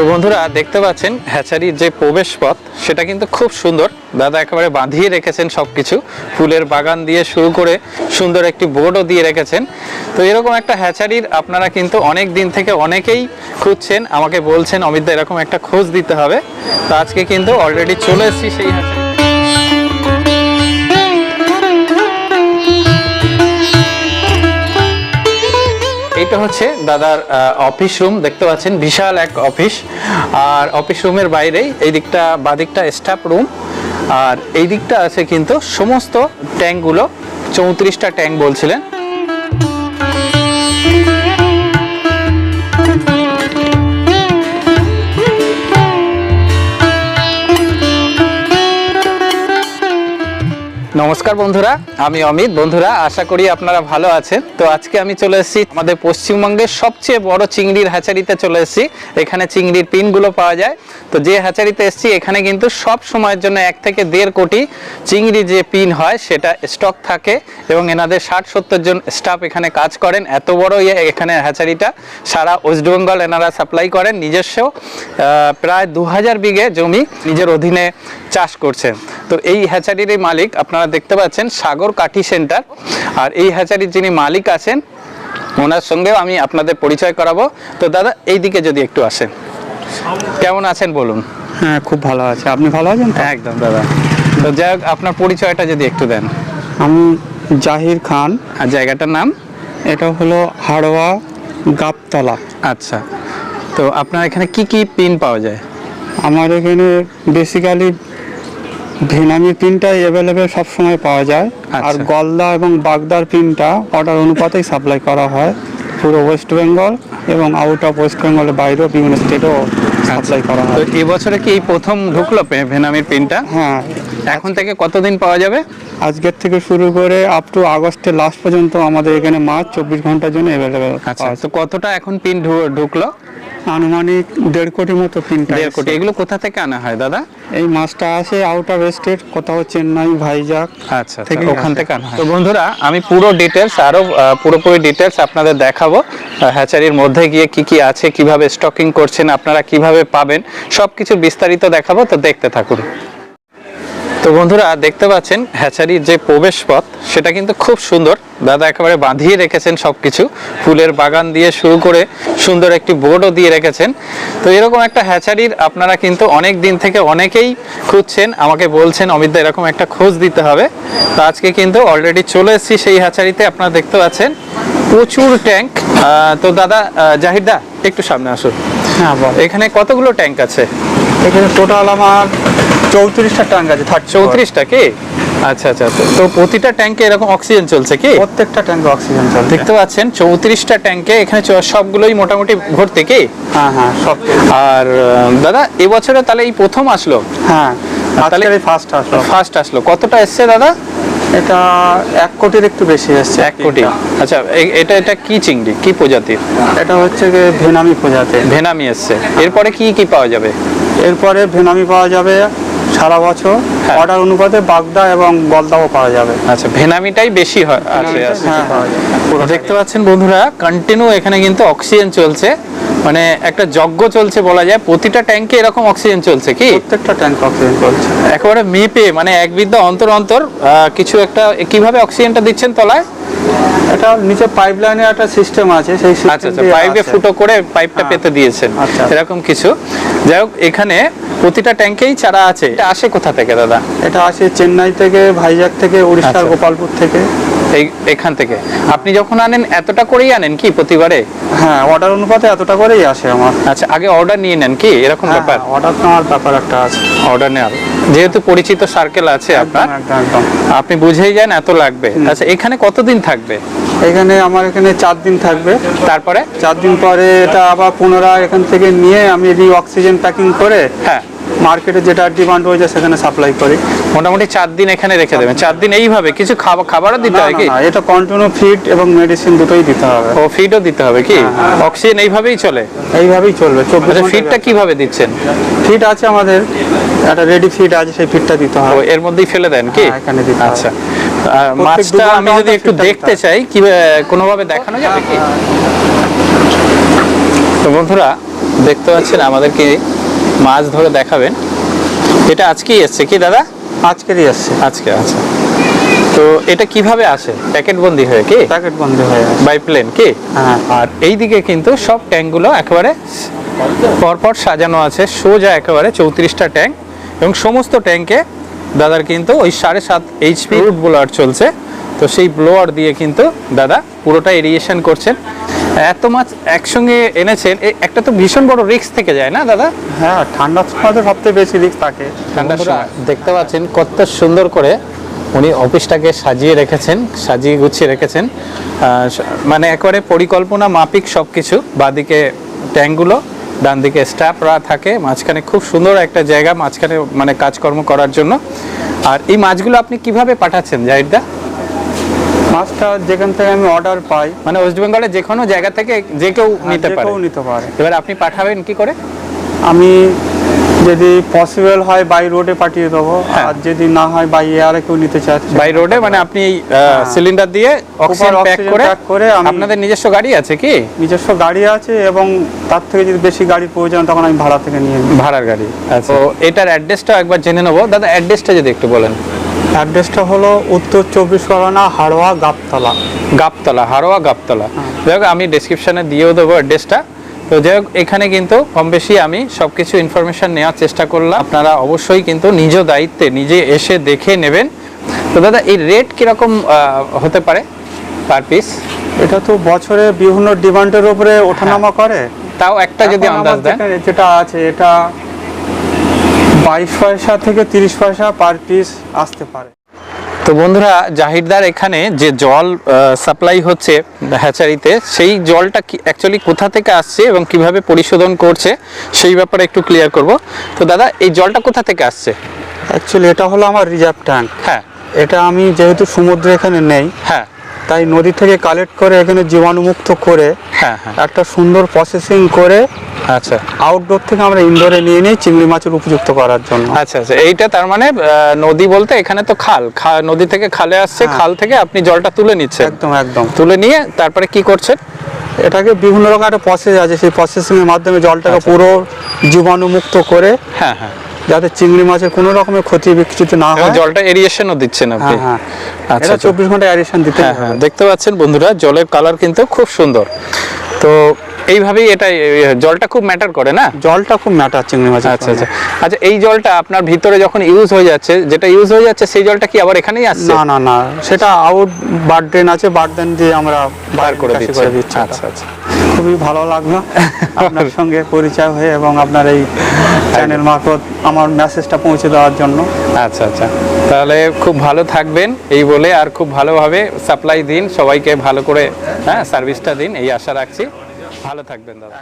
তো বন্ধুরা দেখতে পাচ্ছেন হ্যাচারির যে প্রবেশ পথ, সেটা কিন্তু খুব সুন্দর। দাদা একেবারে বাঁধিয়ে রেখেছেন সব কিছু ফুলের বাগান দিয়ে শুরু করে সুন্দর একটি বোর্ডও দিয়ে রেখেছেন। তো এরকম একটা হ্যাচারির আপনারা কিন্তু অনেক দিন থেকে অনেকেই খুঁজছেন, আমাকে বলছেন, অমিতদা এরকম একটা খোঁজ দিতে হবে। তো আজকে কিন্তু অলরেডি চলে এসেছি সেই হ্যাচারি। এইটা হচ্ছে দাদার অফিস রুম দেখতে পাচ্ছেন, বিশাল এক অফিস আর অফিস রুমের বাইরেই এই দিকটা, বাদিকটা স্টাফ রুম আর এই দিকটা আছে কিন্তু সমস্ত ট্যাঙ্কগুলো চৌত্রিশটা ট্যাঙ্ক বলছিলেন। নমস্কার বন্ধুরা, আমি অমিত। বন্ধুরা, আশা করি আপনারা ভালো আছেন। তো আজকে আমি চলে এসেছি আমাদের পশ্চিমবঙ্গের সবচেয়ে বড় চিংড়ির হ্যাচারিতে চলে এসেছি। এখানে চিংড়ির পিনগুলো পাওয়া যায়। তো যে হ্যাচারিতে এসেছি, এখানে কিন্তু সব সময়ের জন্য এক থেকে দেড় কোটি চিংড়ি যে পিন হয়, সেটা স্টক থাকে এবং এনাদের ষাট সত্তর জন স্টাফ এখানে কাজ করেন। এত বড় ইয়ে এখানে হ্যাচারিটা। সারা ওয়েস্ট বেঙ্গল এনারা সাপ্লাই করেন নিজস্ব প্রায় দু হাজার বিঘে জমি নিজের অধীনে চাষ করছেন। তো এই হ্যাচারির মালিক, আপনারা দেখতে পাচ্ছেন সাগর কাঠি সেন্টার। আর এই হ্যাচারির যিনি মালিক আছেন ওনার সঙ্গেও আমি আপনাদের পরিচয় করাবো। তো দাদা এই দিকে যদি একটু আসেন। কেমন আছেন বলুন? হ্যাঁ খুব ভালো আছে। আপনি ভালো আছেন? একদম দাদা। তো যাই হোক আপনার পরিচয়টা যদি একটু দেন। আমি জাহির খান। আর জায়গাটার নাম? এটা হলো হাড়োয়া গাবতলা। আচ্ছা। তো আপনার এখানে কি কি পিন পাওয়া যায়? আমার এখানে বেসিক্যালি ভেনামি পিনটা অ্যাভেলেবেল সবসময় পাওয়া যায়। আর আচ্ছা। গলদা এবং বাগদার পিনটা অর্ডার অনুপাতেই সাপ্লাই করা হয়। পুরো ওয়েস্ট বেঙ্গল এবং আউট অফ ওয়েস্ট বেঙ্গলের বাইরেও বিভিন্ন স্টেটেও সাপ্লাই করা হয়। এবছরে কি এই প্রথম ঢুকলো পে- ভেনামির পিনটা হ্যাঁ এখন থেকে কতদিন পাওয়া যাবে? আজকের থেকে শুরু করে আপ টু আগস্টের লাস্ট পর্যন্ত আমাদের এখানে মাছ চব্বিশ ঘণ্টার জন্য অ্যাভেলেবেল আচ্ছা তো কতটা এখন পিন ঢুকলো? আনুমানিক দেড় কোটি মতো পিনটা দেড় কোটি। এগুলো কোথা থেকে আনা হয় দাদা? এই মাছটা আসে আউট অফ স্টেট কোথাও চেন্নাই ভাইজাগ আচ্ছা থেকে থেকে ওখান থেকে আনা তো বন্ধুরা আমি পুরো ডিটেলস আরও আহ, পুরোপুরি ডিটেলস আপনাদের দেখাবো। হ্যাচারির মধ্যে গিয়ে কি কি আছে কীভাবে স্টকিং করছেন আপনারা কীভাবে পাবেন সব কিছু বিস্তারিত দেখাবো তো দেখতে থাকুন। তো বন্ধুরা দেখতে পাচ্ছেন হ্যাচারির যে প্রবেশ পথ সেটা কিন্তু খুব সুন্দর। দাদা একেবারে বাঁধিয়ে রেখেছেন সবকিছু। ফুলের বাগান দিয়ে শুরু করে সুন্দর একটি বোর্ডও দিয়ে রেখেছেন। তো এরকম একটা হ্যাচারির আপনারা কিন্তু অনেক দিন থেকে অনেকেই খুঁজছেন। আমাকে বলছেন অমিতদা এরকম একটা খোঁজ দিতে হবে। তো আজকে কিন্তু অলরেডি চলে এসেছি সেই হ্যাচারিতে। আপনারা দেখতে পাচ্ছেন প্রচুর ট্যাঙ্ক। তো দাদা জাহিরদা একটু সামনে আসুন। হ্যাঁ এখানে কতগুলো ট্যাঙ্ক আছে? এখানে টোটাল আমার চৌত্রিশটা ট্যাঙ্ক আছে চৌত্রিশটা কি? আচ্ছা আচ্ছা তো- তো প্রতিটা ট্যাঙ্কে এরকম অক্সিজেন চলছে কি? প্রত্যেকটা ট্যাঙ্কে অক্সিজেন চলছে। দেখতে পাচ্ছেন চৌত্রিশটা ট্যাঙ্কে এখানে সবগুলোই মোটামুটি ভর্তি কি? হ্যাঁ হ্যাঁ সব আর দাদা এবছরে তাহলে এই প্রথম আসলো? হ্যাঁ তাহলে- ফার্স্ট আসলো। ফার্স্ট আসলো। কতটা এসছে দাদা? এটা এক কোটির একটু বেশি এসছে। এক কোটি। আচ্ছা এটা এটা কি চিংড়ি? কি প্রজাতির? এটা হচ্ছে ভেনামি প্রজাতি। ভেনামি এসছে। এরপরে কি কি পাওয়া যাবে? এরপরে ভেনামি পাওয়া যাবে সারা বছর হ্যাঁ। অর্ডার অনুপাতে বাগদা এবং গলদাও পাওয়া যাবে। আচ্ছা ভেনামিটাই বেশি হয়। হ্যাঁ পাওয়া দেখতে পাচ্ছেন বন্ধুরা কন্টিনিউ এখানে কিন্তু অক্সিজেন চলছে। মানে একটা যজ্ঞ চলছে বলা যায়। প্রতিটা ট্যাঙ্কে এরকম অক্সিজেন চলছে কি? প্রত্যেকটা ট্যাঙ্ক অক্সিজেন চলছে। একেবারে মেপে মানে এক বিদ্যা অন্তর অন্তর কিছু একটা কীভাবে অক্সিজেনটা দিচ্ছেন তলায়? এটা নিচে পাইপ লাইনের একটা সিস্টেম আছে সেই আচ্ছা আচ্ছা পাইপে ফুটো করে পাইপটা হ্যাঁ। পেতে দিয়েছেন। আচ্ছা। এরকম কিছু। যাই হোক এখানে প্রতিটা ট্যাঙ্কেই চারা আছে। এটা আসে কোথা থেকে দাদা? এটা আসে চেন্নাই থেকে ভাইজাগ থেকে উড়িষ্যার আচ্ছা। গোপালপুর থেকে। এই এখান থেকে। আপনি যখন আনেন এতটা করেই আনেন কি প্রতিবারে? হ্যাঁ অর্ডার অনুপাতে এতটা করেই আসে আমার। আচ্ছা আগে অর্ডার নিয়ে নেন কি? এরকম ব্যাপার। অর্ডার নেওয়ার ব্যাপার একটা আছে। অর্ডার নেওয়ার। যেহেতু পরিচিত সার্কেল আছে আপনার আপনি বুঝেই যান এত লাগবে। আচ্ছা এখানে কতদিন থাকবে? এখানে আমার এখানে চার দিন থাকবে। তারপরে? চার দিন পরে এটা আবার পুনরায় এখান থেকে নিয়ে আমি রি অক্সিজেন প্যাকিং করে হ্যাঁ। মার্কেটে যেটা ডিমান্ড হয়ে যায় সেখানে সাপ্লাই করি। মোটামুটি চার দিন এখানে রেখে দেবেন। চার দিন এইভাবে কিছু খাবার খাবারও দিতে হয় কি? এটা কন্টিনিউ ফিড এবং মেডিসিন দুটোই দিতে হবে। ও ফিডও দিতে হবে কি? অক্সিজেন এইভাবেই চলে? এইভাবেই চলবে। চব্বিশ আচ্ছা ফিডটা কীভাবে দিচ্ছেন? ফিড আছে আমাদের। একটা রেডি ফিড আছে সেই ফিডটা দিতে হবে। এর মধ্যেই ফেলে দেন কি? হ্যাঁ, এখানে দিতে আচ্ছা। মাছটা আমি যদি একটু দেখতে চাই কি কোনোভাবে দেখানো যাবে কি? তো বন্ধুরা দেখতে পাচ্ছেন আমাদেরকে মাছ ধরে দেখাবেন। এটা আজকেই এসছে কি দাদা? আজকেরই আসছে আজকে আচ্ছা। তো এটা কীভাবে আসে? প্যাকেট বন্দি হয়ে কি? প্যাকেট বন্ধ হয়ে বাই প্লেন কি? হ্যাঁ। আর এই দিকে কিন্তু সব ট্যাঙ্কগুলো একেবারে পরপর সাজানো আছে সোজা একেবারে চৌত্রিশটা ট্যাঙ্ক এবং সমস্ত ট্যাঙ্কে দাদার কিন্তু ওই সাড়ে সাত এইচপি রুট ব্লোয়ার চলছে। তো সেই ব্লোয়ার দিয়ে কিন্তু দাদা পুরোটা এরিয়েশন করছেন। এত মাছ একসঙ্গে এনেছেন একটা তো ভীষণ বড় রিস্ক থেকে যায় না দাদা? হ্যাঁ ঠান্ডার সময় তো সবথেকে বেশি রিস্ক থাকে। ঠান্ডার সময়। দেখতে পাচ্ছেন কত সুন্দর করে উনি অফিসটাকে সাজিয়ে রেখেছেন সাজিয়ে গুছিয়ে রেখেছেন। মানে একবারে পরিকল্পনা মাফিক সব কিছু বাদিকে ট্যাঙ্কগুলো। ডান দিকে স্টাফরা থাকে মাঝখানে খুব সুন্দর একটা জায়গা মাঝখানে মানে কাজকর্ম করার জন্য। আর এই মাছগুলো আপনি কীভাবে পাঠাচ্ছেন জাহিদদা মাছটা যেখান থেকে আমি অর্ডার পাই। মানে ওয়েস্ট বেঙ্গলের যে কোনো জায়গা থেকে যে কেউ নিতে পারে। কেউ নিতে পারে। এবার আপনি পাঠাবেন কি করে? আমি যদি পসিবল হয় বাই রোডে পাঠিয়ে দেবো। হ্যাঁ। আর যদি না হয় বাই এয়ারে কেউ নিতে চাচ্ছে বাই রোডে মানে আপনি সিলিন্ডার দিয়ে অক্সিজেন প্যাক করে করে আপনাদের নিজস্ব গাড়ি আছে কি? নিজস্ব গাড়ি আছে এবং তার থেকে যদি বেশি গাড়ি প্রয়োজন তখন আমি ভাড়া থেকে নিয়ে ভাড়ার গাড়ি তো এটার অ্যাড্রেসটা একবার জেনে নেব। দাদা অ্যাড্রেসটা যদি একটু বলেন। অ্যাড্রেসটা হলো উত্তর চব্বিশ পরগনা হাড়োয়া গাবতলা। গাবতলা হারোয়া গাবতলা। যাই হোক আমি ডেসক্রিপশনে দিয়েও দেবো অ্যাড্রেসটা তো যাই হোক এখানে কিন্তু কম বেশি আমি সব কিছু ইনফরমেশন নেওয়ার চেষ্টা করলাম। আপনারা অবশ্যই কিন্তু নিজ দায়িত্বে নিজে এসে দেখে নেবেন। তো দাদা এই রেট কীরকম হতে পারে পার পিস এটা তো বছরে বিভিন্ন ডিমান্ডের উপরে ওঠানামা করে। তাও একটা যদি আন্দাজ দেন। যেটা আছে এটা বাইশ পয়সা থেকে তিরিশ পয়সা পার পিস আসতে পারে। তো বন্ধুরা জাহিরদার এখানে যে জল সাপ্লাই হচ্ছে হ্যাচারিতে সেই জলটা অ্যাকচুয়ালি কোথা থেকে আসছে এবং কীভাবে পরিশোধন করছে সেই ব্যাপারে একটু ক্লিয়ার করব। তো দাদা এই জলটা কোথা থেকে আসছে? অ্যাকচুয়ালি এটা হলো আমার রিজার্ভ ট্যাঙ্ক হ্যাঁ। এটা আমি যেহেতু সমুদ্র এখানে নেই হ্যাঁ। তাই নদী থেকে কালেক্ট করে এখানে জীবাণুমুক্ত করে হ্যাঁ হ্যাঁ। একটা সুন্দর প্রসেসিং করে আচ্ছা। আউটডোর থেকে আমরা ইনডোরে নিয়ে নিই চিংড়ি মাছের উপযুক্ত করার জন্য। আচ্ছা আচ্ছা। এইটা তার মানে নদী বলতে এখানে তো খাল। নদী থেকে খালে আসছে হ্যাঁ। খাল থেকে আপনি জলটা তুলে নিচ্ছেন। একদম একদম। তুলে নিয়ে তারপরে কি করছেন? এটাকে বিভিন্ন রকম একটা প্রসেস আছে। সেই প্রসেসিং এর মাধ্যমে জলটাকে পুরো জীবাণুমুক্ত করে হ্যাঁ হ্যাঁ। যাতে চিংড়ি মাছের কোনো রকমের ক্ষতি বিকৃত না এবং হয়। জলটা এরিয়েশনও দিচ্ছেন আপনি। হ্যাঁ হ্যাঁ। আচ্ছা আচ্ছা। চব্বিশ ঘণ্টা অ্যাডিশন দিতে হ্যাঁ হ্যাঁ। দেখতে পাচ্ছেন বন্ধুরা জলের কালার কিন্তু খুব সুন্দর। তো এইভাবেই এটা জলটা খুব ম্যাটার করে না? জলটা খুব ম্যাটার চিংড়ি মাছ আচ্ছা আচ্ছা। আচ্ছা এই জলটা আপনার ভিতরে যখন ইউজ হয়ে যাচ্ছে যেটা ইউজ হয়ে যাচ্ছে সেই জলটা কি আবার এখানেই আসছে? না না না সেটা আউট বার ড্রেন আছে বার ড্রেন দিয়ে আমরা বার করে দিচ্ছি আচ্ছা আচ্ছা। খুবই ভালো লাগল আপনার সঙ্গে পরিচয় হয়ে এবং আপনার এই চ্যানেল মারফত আমার মেসেজটা পৌঁছে দেওয়ার জন্য। আচ্ছা আচ্ছা। তাহলে খুব ভালো থাকবেন এই বলে আর খুব ভালোভাবে সাপ্লাই দিন সবাইকে ভালো করে হ্যাঁ সার্ভিসটা দিন এই আশা রাখছি। ভালো থাকবেন দাদা।